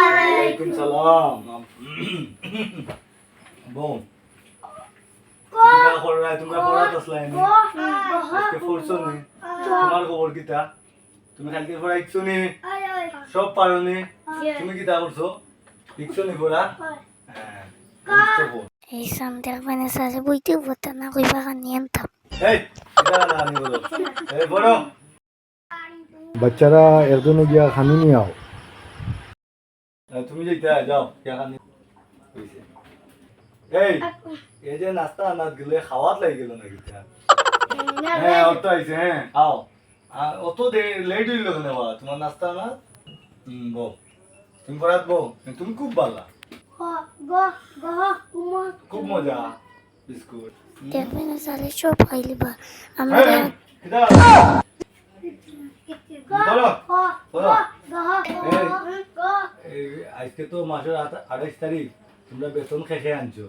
আলাইকুম সালাম। বোন কিতা কররা তোমরা পড়াত আসলাই এই সান্দের পানে সাজে বইতে বতা না কইবা কানিয়ান না আমি বলো? বাচ্চারা একজনে গিয়া খানি নিয়ে আও। তুমি যেটা যাও কিয়া খানি। এই এই যে নাস্তা আনাত গেলে খাওয়াত লাগি গেল না কিতা হ্যাঁ অত আইছে হ্যাঁ আও। অত লেট হইল কেন বাবা তোমার নাস্তা না হুম বউ তুমি পড়াত বউ তুমি খুব ভালো খুব মজা বিস্কুট। দেখবে না সালে সব খাইলিবা এই, আমরা? বলো। বলো। আজকে তো মাসের আঠাইশ তারিখ তোমরা বেতন খেখে আনছো।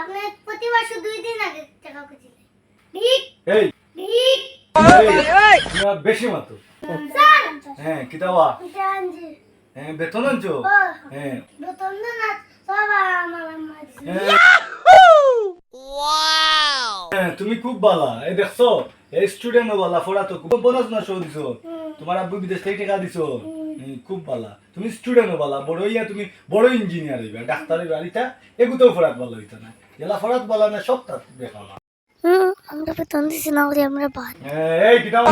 আপনি প্রতি মাসে দুই দিন আগে টাকা খুঁজিলেন ঠিক এই। ঠিক তোমরা বেশি মাতো হ্যাঁ কিতাবা। হ্যাঁ বেতন আনছো? হ্যাঁ। নতুন না সব আমার মাঝে। হ্যাঁ। হ্যাঁ, তুমি খুব ভালা এই দেখছ? এই স্টুডেন্ট ভালা ফোরা তো খুব পড়াশোনা শো দিছো। তোমার আব্বু বিদেশ থেকে টাকা দিছো। খুব ভালা তুমি স্টুডেন্ট ভালা বড় ইয়া তুমি বড় ইঞ্জিনিয়ার হইবা ডাক্তার হইবা আর ইটা এগুতেও ফরাত ভালো হইতো না। এলা ফরাত ভালা না সব তার হুম আমরা বেতন দিছি না করে আমরা বাদ। এই কিতাব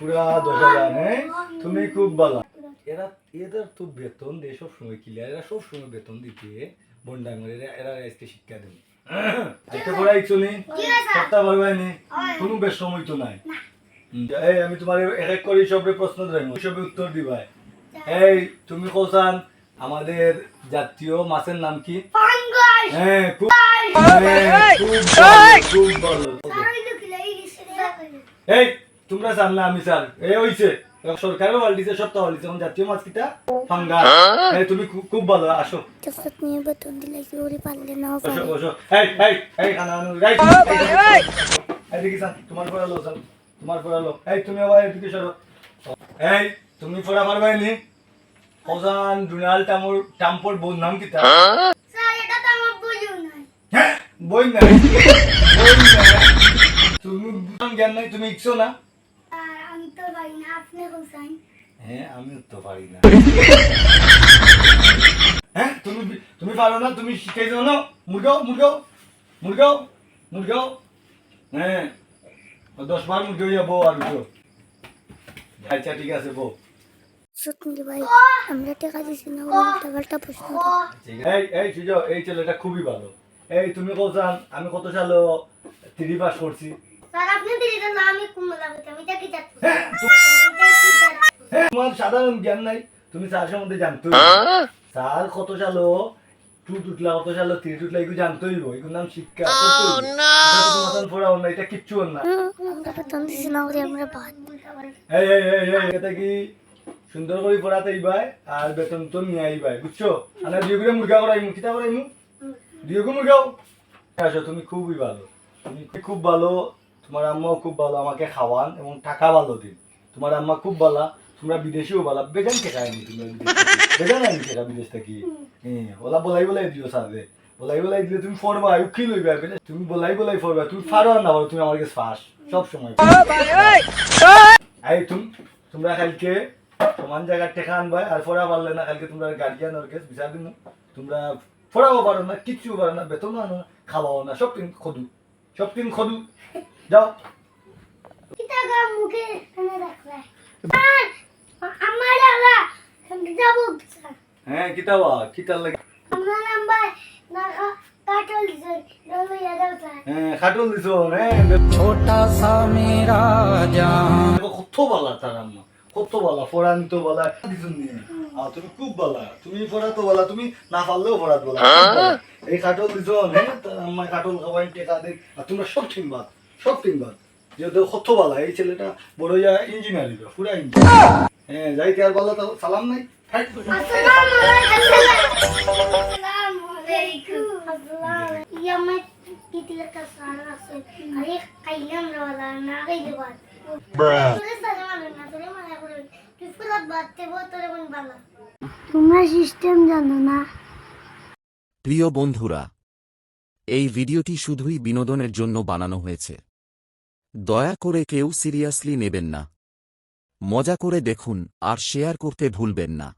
পুরা দশ হ্যাঁ? তুমি খুব ভালো এরা এদের তো বেতন দেয় সব সময় ক্লিয়ার এরা সব সময় বেতন দিতে বন্ডাঙ্গর এরা এরা শিক্ষা দেবে আজকে পড়াইছো নি? সপ্তাহ পারবাই নি কোনো বেশ সময় তো নাই। এই আমি তোমার এক এক করে সবরে প্রশ্ন ধরবো সবে উত্তর দিবাই এই তুমি কোসান আমাদের জাতীয় মাছের নাম কি? হ্যাঁ খুব হ্যাঁ, ভালো, এই তোমরা না আমি স্যার। এই হইছে। সরকারও ওয়াল দিছে সপ্তাহ ওয়াল দিছে এখন জাতীয় মাছ কিটা? ফাঙ্গা। এই তুমি খুব ভালো আসো। তখন নিয়ে বেতন দিলে কি করে পারলে না পারে বসো এই এই এই খানা আনো এই এই দেখি স্যার তোমার পড়া লো তোমার পড়া লো এই তুমি আবার এদিকে সরো। এই তুমি পড়া পারবাই নি ওজান ডোনাল্ড টামর টাম্পর বোন নাম কিটা? স্যার এটা তো আমার বুঝু নাই। হ্যাঁ বই না তুমি জ্ঞান নাই তুমি ইচ্ছো আর তো না? আপনি হোসাইন হ্যাঁ আমি তো পারি না। হ্যাঁ তুমি তুমি পারো না তুমি শিখাই দাও না। মুরগাও মুরগাও মুরগাও মুরগাও হ্যাঁ দশ বার মুরগি বউ আর উঠো। আচ্ছা ঠিক আছে বউ। সত্যি ভাই আমরা টাকা দিছি না উল্টা পাল্টা প্রশ্ন দাও। ঠিক আছে। এই এই সুজো এই ছেলেটা খুবই ভালো। এই তুমি কোথান আমি কত সালে থ্রি পাস করছি? হ্যাঁ, হ্যাঁ, তোমার সাধারণ জ্ঞান নাই তুমি জানতো কত সালো? টু টুটলা কত সালো? থ্রি টুটলা এগুলো জানতোই এগুলোর নাম শিক্ষা ফোড়াও না এটা কিচ্ছু না। এই এই এই এটা কি? সুন্দর করে পড়াতে আইবাই আর বেতন তো নিয়ে আইবাই বুঝছ? আর দুই করে মুরগা করাইমু কিতা করাইমু? দুই করে মুরগাও? আসো তুমি খুবই ভালো তুমি খুব ভালো। তোমার আম্মাও খুব ভালো, আমাকে খাওয়ান এবং টাকা ভালো দিন। তোমার আম্মা খুব ভালো, তোমরা বিদেশিও ভালো। বেজান টেকা আইনি তুমি বেজান বিদেশ থেকে? ওলা বলাই বলাই দিও সাথে বলাই বলাই দিলে তুমি ফরবা উকি লইবা বেলে তুমি বলাই বলাই ফরবা তুমি ফারো না পারো তুমি আমার কাছে ফাঁস। সব সময়। এই, তুমি তোমরা কালকে সমান জায়গার টেকা আনবা আর ফোড়া পারলে না, কালকে তোমরা গার্জিয়ান ওর কাছে বিচার দিন তোমরা ফোড়াও পারো না কিচ্ছু পারো না বেতনও আনো না, খাওয়াও না, সব দিন খদু। সব দিন খদু। হ্যাঁ, হ্যাঁ, হ্যাঁ। তুমি খুব তুমি তুমি না পারলেও ফোরাত বালা। এই কাটল দিছন হ্যাঁ তার কাটল খাওয়াই টেকা দে আর তোমরা সব ঠিক বাদ সব যেহেতু কত বলা এই ছেলেটা বড় ইঞ্জিনিয়ার হইবে পুরা ইঞ্জিনিয়ার হ্যাঁ যাইতে আর বলা তো সালাম নাই। তোমরা সিস্টেম জানো না? প্রিয় বন্ধুরা এই ভিডিওটি শুধুই বিনোদনের জন্য বানানো হয়েছে। দয়া করে কেউ সিরিয়াসলি নেবেন না। মজা করে দেখুন আর শেয়ার করতে ভুলবেন না।